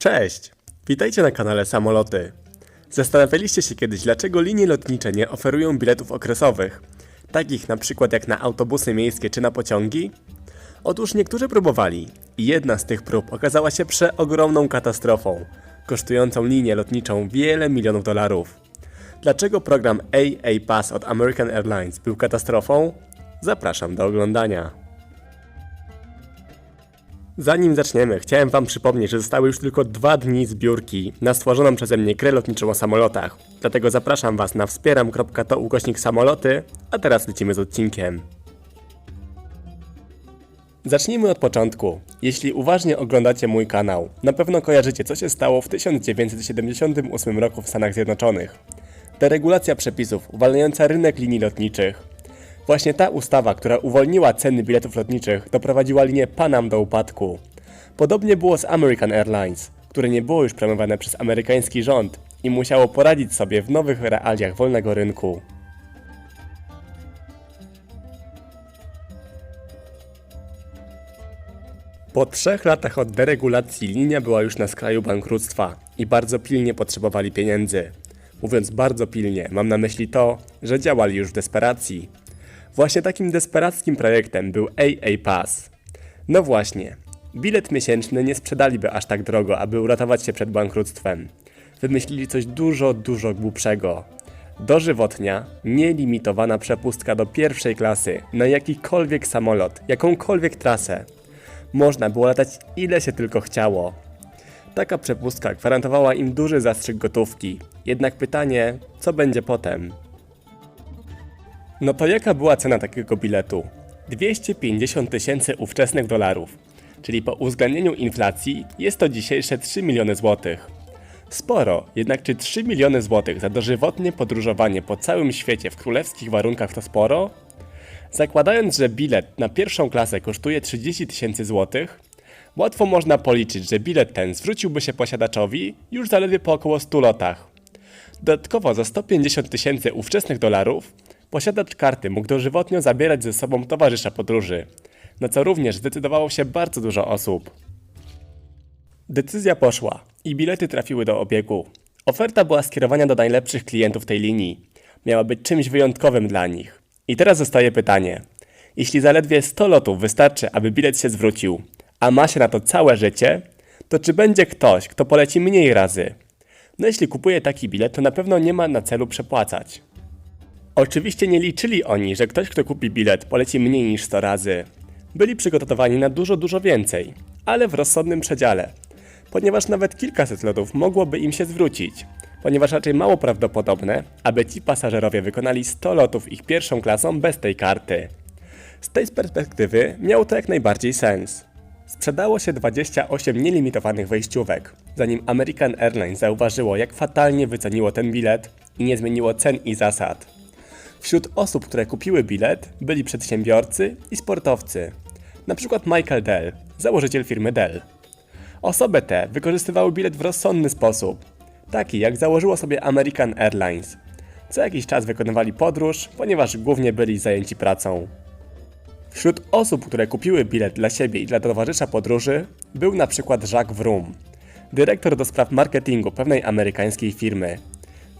Cześć! Witajcie na kanale Samoloty. Zastanawialiście się kiedyś, dlaczego linie lotnicze nie oferują biletów okresowych, takich na przykład jak na autobusy miejskie czy na pociągi? Otóż niektórzy próbowali i jedna z tych prób okazała się przeogromną katastrofą, kosztującą linię lotniczą wiele milionów dolarów. Dlaczego program AA Pass od American Airlines był katastrofą? Zapraszam do oglądania. Zanim zaczniemy, chciałem Wam przypomnieć, że zostały już tylko dwa dni zbiórki na stworzoną przeze mnie grę lotniczą o samolotach. Dlatego zapraszam Was na wspieram.to ukośnik samoloty, a teraz lecimy z odcinkiem. Zacznijmy od początku. Jeśli uważnie oglądacie mój kanał, na pewno kojarzycie, co się stało w 1978 roku w Stanach Zjednoczonych. Deregulacja przepisów uwalniająca rynek linii lotniczych. Właśnie ta ustawa, która uwolniła ceny biletów lotniczych, doprowadziła linię Panam do upadku. Podobnie było z American Airlines, które nie było już promowane przez amerykański rząd i musiało poradzić sobie w nowych realiach wolnego rynku. Po trzech latach od deregulacji linia była już na skraju bankructwa i bardzo pilnie potrzebowali pieniędzy. Mówiąc bardzo pilnie, mam na myśli to, że działali już w desperacji. Właśnie takim desperackim projektem był AA Pass. No właśnie, bilet miesięczny nie sprzedaliby aż tak drogo, aby uratować się przed bankructwem. Wymyślili coś dużo, dużo głupszego. Dożywotnia, nielimitowana przepustka do pierwszej klasy na jakikolwiek samolot, jakąkolwiek trasę. Można było latać ile się tylko chciało. Taka przepustka gwarantowała im duży zastrzyk gotówki. Jednak pytanie, co będzie potem? No to jaka była cena takiego biletu? 250 tysięcy ówczesnych dolarów, czyli po uwzględnieniu inflacji jest to dzisiejsze 3 miliony złotych. Sporo, jednak czy 3 miliony złotych za dożywotnie podróżowanie po całym świecie w królewskich warunkach to sporo? Zakładając, że bilet na pierwszą klasę kosztuje 30 tysięcy złotych, łatwo można policzyć, że bilet ten zwróciłby się posiadaczowi już zaledwie po około 100 lotach. Dodatkowo za 150 tysięcy ówczesnych dolarów posiadacz karty mógł dożywotnio zabierać ze sobą towarzysza podróży, na co również zdecydowało się bardzo dużo osób. Decyzja poszła i bilety trafiły do obiegu. Oferta była skierowana do najlepszych klientów tej linii. Miała być czymś wyjątkowym dla nich. I teraz zostaje pytanie. Jeśli zaledwie 100 lotów wystarczy, aby bilet się zwrócił, a ma się na to całe życie, to czy będzie ktoś, kto poleci mniej razy? No jeśli kupuje taki bilet, to na pewno nie ma na celu przepłacać. Oczywiście nie liczyli oni, że ktoś, kto kupi bilet, poleci mniej niż 100 razy. Byli przygotowani na dużo, dużo więcej, ale w rozsądnym przedziale, ponieważ nawet kilkaset lotów mogłoby im się zwrócić, ponieważ raczej mało prawdopodobne, aby ci pasażerowie wykonali 100 lotów ich pierwszą klasą bez tej karty. Z tej perspektywy miało to jak najbardziej sens. Sprzedało się 28 nielimitowanych wejściówek, zanim American Airlines zauważyło, jak fatalnie wyceniło ten bilet i nie zmieniło cen i zasad. Wśród osób, które kupiły bilet, byli przedsiębiorcy i sportowcy. Na przykład Michael Dell, założyciel firmy Dell. Osoby te wykorzystywały bilet w rozsądny sposób, taki jak założyło sobie American Airlines. Co jakiś czas wykonywali podróż, ponieważ głównie byli zajęci pracą. Wśród osób, które kupiły bilet dla siebie i dla towarzysza podróży, był na przykład Jacques Vroom, dyrektor do spraw marketingu pewnej amerykańskiej firmy.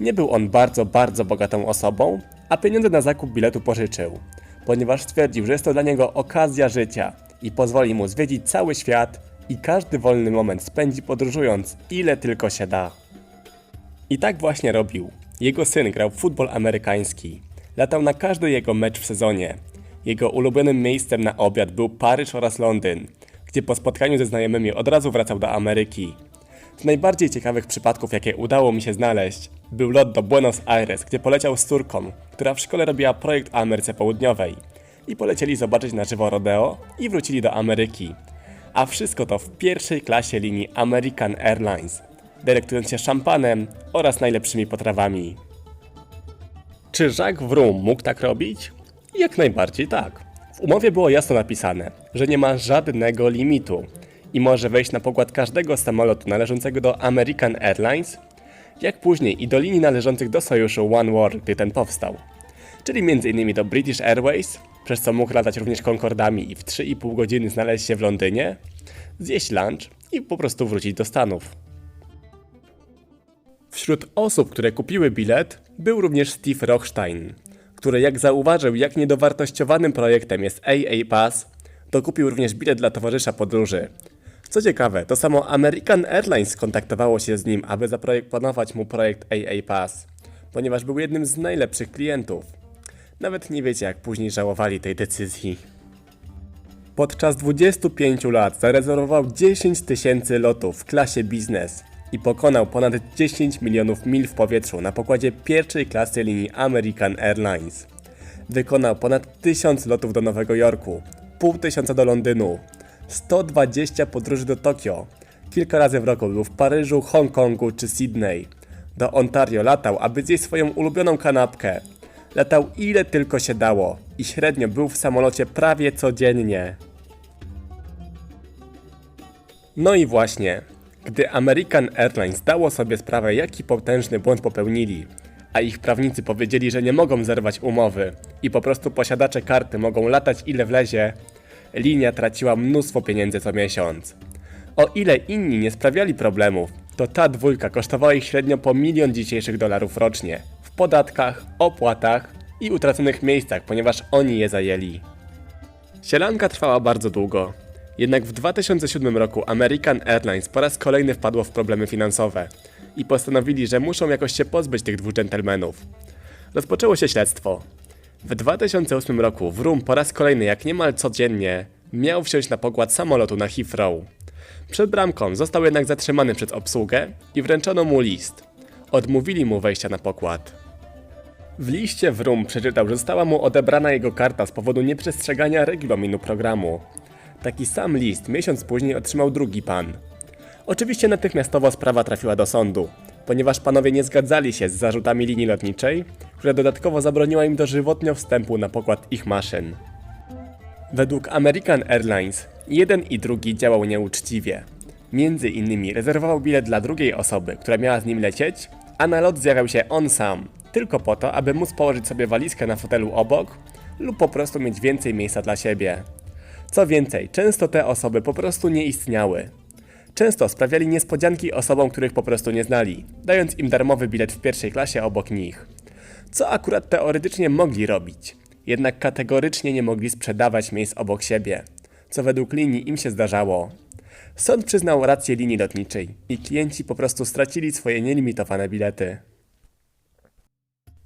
Nie był on bardzo, bardzo bogatą osobą, a pieniądze na zakup biletu pożyczył, ponieważ stwierdził, że jest to dla niego okazja życia i pozwoli mu zwiedzić cały świat i każdy wolny moment spędzi podróżując, ile tylko się da. I tak właśnie robił. Jego syn grał w futbol amerykański. Latał na każdy jego mecz w sezonie. Jego ulubionym miejscem na obiad był Paryż oraz Londyn, gdzie po spotkaniu ze znajomymi od razu wracał do Ameryki. Z najbardziej ciekawych przypadków, jakie udało mi się znaleźć, był lot do Buenos Aires, gdzie poleciał z córką, która w szkole robiła projekt o Ameryce Południowej. I polecieli zobaczyć na żywo rodeo i wrócili do Ameryki. A wszystko to w pierwszej klasie linii American Airlines, delektując się szampanem oraz najlepszymi potrawami. Czy Jacques Vroom mógł tak robić? Jak najbardziej tak. W umowie było jasno napisane, że nie ma żadnego limitu i może wejść na pokład każdego samolotu należącego do American Airlines, jak później i do linii należących do sojuszu One World, gdy ten powstał. Czyli m.in. do British Airways, przez co mógł latać również Concordami i w 3,5 godziny znaleźć się w Londynie, zjeść lunch i po prostu wrócić do Stanów. Wśród osób, które kupiły bilet, był również Steve Rochstein, który jak zauważył, jak niedowartościowanym projektem jest AA Pass, to kupił również bilet dla towarzysza podróży. Co ciekawe, to samo American Airlines kontaktowało się z nim, aby zaprojektować mu projekt AA Pass, ponieważ był jednym z najlepszych klientów. Nawet nie wiecie, jak później żałowali tej decyzji. Podczas 25 lat zarezerwował 10 tysięcy lotów w klasie biznes i pokonał ponad 10 milionów mil w powietrzu na pokładzie pierwszej klasy linii American Airlines. Wykonał ponad 1000 lotów do Nowego Jorku, pół tysiąca do Londynu, 120 podróży do Tokio, kilka razy w roku był w Paryżu, Hongkongu czy Sydney. Do Ontario latał, aby zjeść swoją ulubioną kanapkę. Latał ile tylko się dało i średnio był w samolocie prawie codziennie. No i właśnie, gdy American Airlines dało sobie sprawę, jaki potężny błąd popełnili, a ich prawnicy powiedzieli, że nie mogą zerwać umowy i po prostu posiadacze karty mogą latać ile wlezie, linia traciła mnóstwo pieniędzy co miesiąc. O ile inni nie sprawiali problemów, to ta dwójka kosztowała ich średnio po milion dzisiejszych dolarów rocznie w podatkach, opłatach i utraconych miejscach, ponieważ oni je zajęli. Sielanka trwała bardzo długo. Jednak w 2007 roku American Airlines po raz kolejny wpadło w problemy finansowe i postanowili, że muszą jakoś się pozbyć tych dwóch dżentelmenów. Rozpoczęło się śledztwo. W 2008 roku Vroom po raz kolejny, jak niemal codziennie, miał wsiąść na pokład samolotu na Heathrow. Przed bramką został jednak zatrzymany przez obsługę i wręczono mu list. Odmówili mu wejścia na pokład. W liście Vroom przeczytał, że została mu odebrana jego karta z powodu nieprzestrzegania regulaminu programu. Taki sam list miesiąc później otrzymał drugi pan. Oczywiście natychmiastowo sprawa trafiła do sądu, ponieważ panowie nie zgadzali się z zarzutami linii lotniczej, która dodatkowo zabroniła im dożywotnio wstępu na pokład ich maszyn. Według American Airlines jeden i drugi działał nieuczciwie. Między innymi rezerwował bilet dla drugiej osoby, która miała z nim lecieć, a na lot zjawiał się on sam, tylko po to, aby móc położyć sobie walizkę na fotelu obok lub po prostu mieć więcej miejsca dla siebie. Co więcej, często te osoby po prostu nie istniały. Często sprawiali niespodzianki osobom, których po prostu nie znali, dając im darmowy bilet w pierwszej klasie obok nich. Co akurat teoretycznie mogli robić, jednak kategorycznie nie mogli sprzedawać miejsc obok siebie, co według linii im się zdarzało. Sąd przyznał rację linii lotniczej i klienci po prostu stracili swoje nielimitowane bilety.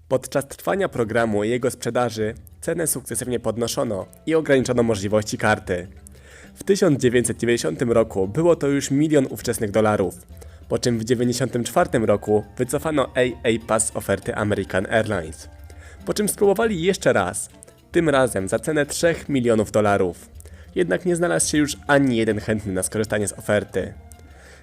Podczas trwania programu i jego sprzedaży cenę sukcesywnie podnoszono i ograniczono możliwości karty. W 1990 roku było to już milion ówczesnych dolarów, po czym w 1994 roku wycofano AA Pass z oferty American Airlines. Po czym spróbowali jeszcze raz, tym razem za cenę 3 milionów dolarów. Jednak nie znalazł się już ani jeden chętny na skorzystanie z oferty.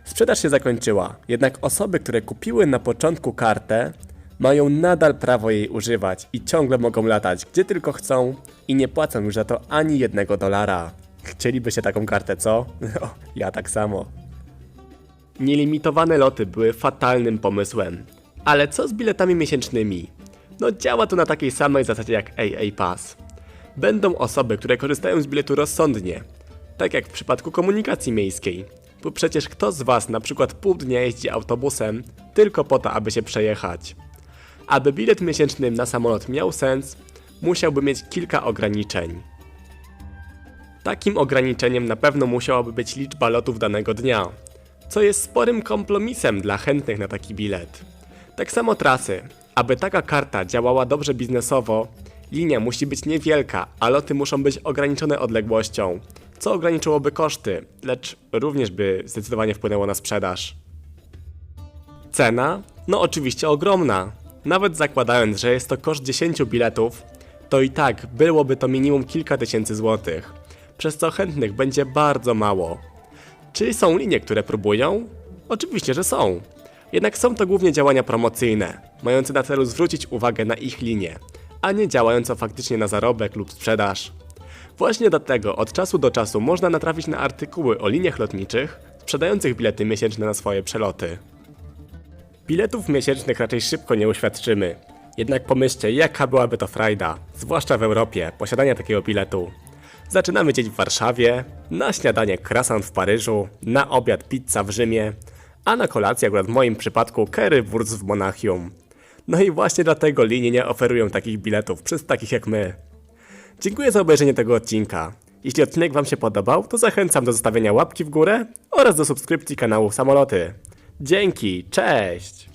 Sprzedaż się zakończyła, jednak osoby, które kupiły na początku kartę, mają nadal prawo jej używać i ciągle mogą latać gdzie tylko chcą i nie płacą już za to ani jednego dolara. Chcielibyście taką kartę, co? O, ja tak samo. Nielimitowane loty były fatalnym pomysłem. Ale co z biletami miesięcznymi? No działa to na takiej samej zasadzie jak AA Pass. Będą osoby, które korzystają z biletu rozsądnie, tak jak w przypadku komunikacji miejskiej. Bo przecież kto z Was na przykład pół dnia jeździ autobusem tylko po to, aby się przejechać? Aby bilet miesięczny na samolot miał sens, musiałby mieć kilka ograniczeń. Takim ograniczeniem na pewno musiałaby być liczba lotów danego dnia, co jest sporym kompromisem dla chętnych na taki bilet. Tak samo trasy. Aby taka karta działała dobrze biznesowo, linia musi być niewielka, a loty muszą być ograniczone odległością, co ograniczyłoby koszty, lecz również by zdecydowanie wpłynęło na sprzedaż. Cena? No oczywiście ogromna. Nawet zakładając, że jest to koszt 10 biletów, to i tak byłoby to minimum kilka tysięcy złotych, przez co chętnych będzie bardzo mało. Czy są linie, które próbują? Oczywiście, że są. Jednak są to głównie działania promocyjne, mające na celu zwrócić uwagę na ich linie, a nie działające faktycznie na zarobek lub sprzedaż. Właśnie dlatego od czasu do czasu można natrafić na artykuły o liniach lotniczych sprzedających bilety miesięczne na swoje przeloty. Biletów miesięcznych raczej szybko nie uświadczymy. Jednak pomyślcie, jaka byłaby to frajda, zwłaszcza w Europie, posiadania takiego biletu. Zaczynamy dzień w Warszawie, na śniadanie croissant w Paryżu, na obiad pizza w Rzymie, a na kolację akurat w moim przypadku currywurst w Monachium. No i właśnie dlatego linie nie oferują takich biletów przez takich jak my. Dziękuję za obejrzenie tego odcinka. Jeśli odcinek Wam się podobał, to zachęcam do zostawienia łapki w górę oraz do subskrypcji kanału Samoloty. Dzięki, cześć!